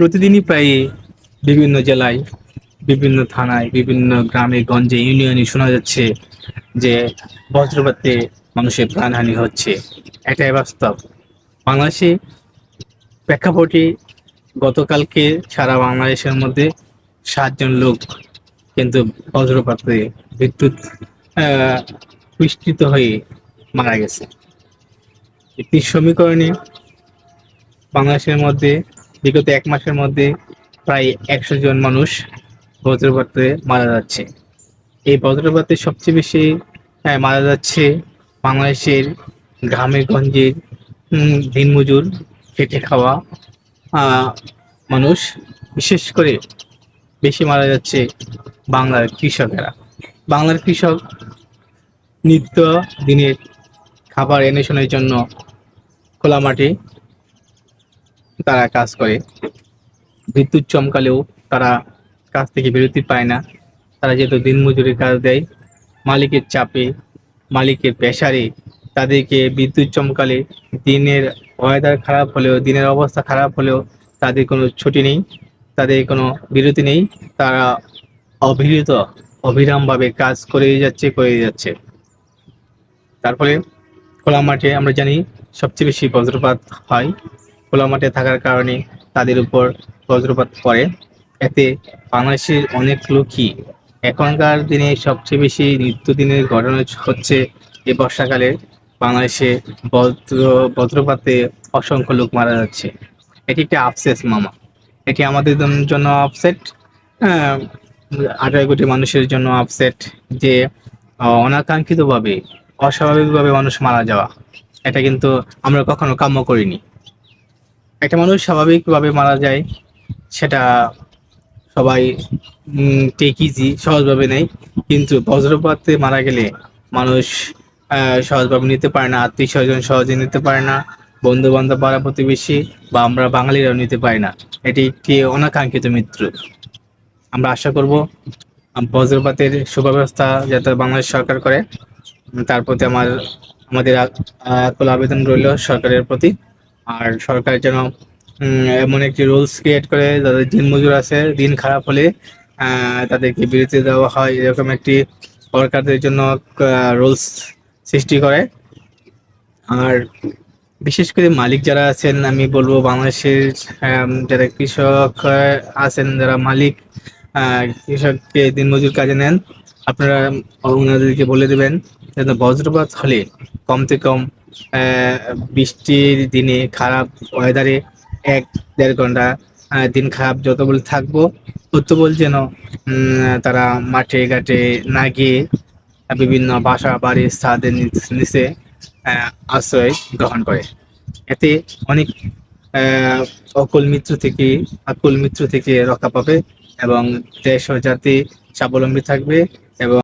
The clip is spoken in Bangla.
প্রতিদিনই প্রায় বিভিন্ন জেলায়, বিভিন্ন থানায়, বিভিন্ন গ্রামে, গঞ্জে, ইউনিয়নে শোনা যাচ্ছে যে বজ্রপাতে মানুষের প্রাণহানি হচ্ছে। এটাই বাস্তব। বাংলাদেশে প্রেক্ষাপটে গতকালকে সারা বাংলাদেশের মধ্যে সাতজন লোক কিন্তু বজ্রপাতে বিদ্যুৎ বিস্তৃত হয়ে মারা গেছে। একটি সমীকরণে বাংলাদেশের মধ্যে বিগত এক মাসের মধ্যে প্রায় একশো জন মানুষ বজ্রপাতে মারা যাচ্ছে। এই বজ্রপাতে সবচেয়ে বেশি মারা যাচ্ছে বাংলাদেশের গ্রামে গঞ্জের দিনমজুর খেটে খাওয়া মানুষ। বিশেষ করে বেশি মারা যাচ্ছে বাংলার কৃষকেরা। বাংলার কৃষক নিত্য দিনের খাবার এনেশনের জন্য খোলা মাঠে তারা কাজ করে। বিদ্যুৎ চমকালেও তারা কাজ থেকে বিরতি পায় না। তারা যেহেতু দিনমজুরি কাজ দেয়, মালিকের চাপে, মালিকের প্রেসারে তাদেরকে বিদ্যুৎ চমকালে দিনের ওয়েদার খারাপ হলেও, দিনের অবস্থা খারাপ হলেও তাদের কোনো ছুটি নেই, তাদের কোনো বিরতি নেই। তারা অবিরত অবিরামভাবে কাজ করে যাচ্ছে করে যাচ্ছে। তারপরে খোলা মাঠে আমরা জানি সবচেয়ে বেশি বজ্রপাত হয়। খোলা মাঠে থাকার কারণে তাদের উপর বজ্রপাত পড়ে। এতে বাংলাদেশের অনেক লোকই এখনকার দিনে সবচেয়ে বেশি নিত্যদিনের ঘটনা হচ্ছে এই বর্ষাকালে বাংলাদেশে বজ্র, বজ্রপাতে অসংখ্য লোক মারা যাচ্ছে। এটি একটি আফসেস মামা। এটি আমাদের জন্য আপসেট আঠারো কোটি মানুষের জন্য আপসেট যে অনাকাঙ্ক্ষিতভাবে, অস্বাভাবিকভাবে মানুষ মারা যাওয়া। এটা কিন্তু আমরা কখনো কাম্য করিনি। একটা মানুষ স্বাভাবিকভাবে মারা যায়, সেটা সবাই টেক ইজি সহজভাবে নেয়। কিন্তু বজ্রপাতে মারা গেলে মানুষ সহজভাবে নিতে পারে না, আত্মীয় স্বজন সহজে নিতে পারে না বন্ধু বান্ধব পাড়া প্রতিবেশী, বা আমরা বাঙালিরাও নিতে পারি না। এটি একটি অনাকাঙ্ক্ষিত মৃত্যু। আমরা আশা করব, বজ্রপাতের সুব্যবস্থা যাতে বাংলাদেশ সরকার করে, তার প্রতি আমার, আমাদের আকুল আবেদন রইল সরকারের প্রতি। আর সরকার যেন এমন একটি রুলস ক্রিয়েট করে যাদের দিন মজুর আছে দিন খারাপ হলে তাদেরকে বিরতি দেওয়া হয়, এরকম একটি সরকারদের জন্য রুলস সৃষ্টি করে। আর বিশেষ করে মালিক যারা আছেন, আমি বলব বাংলাদেশের যারা কৃষক আছেন, যারা মালিক কৃষককে দিনমজুর কাজে নেন, আপনারা ওনাদেরকে বলে দেবেন যেন বজ্রপাত হলে কমতে কম বৃষ্টির দিনে, খারাপ ওয়েদারে এক, দেড় ঘণ্টা দিন খারাপ যত বলে থাকব, তত বল যেন তারা মাঠে, ঘাটে না গিয়ে বিভিন্ন বাসা বাড়ির ছাদের নিচে আশ্রয় গ্রহণ করে। এতে অনেক অকুল মিত্র থেকে, আকুল মিত্র থেকে রক্ষা পাবে এবং দেশ ও জাতি স্বাবলম্বী থাকবে এবং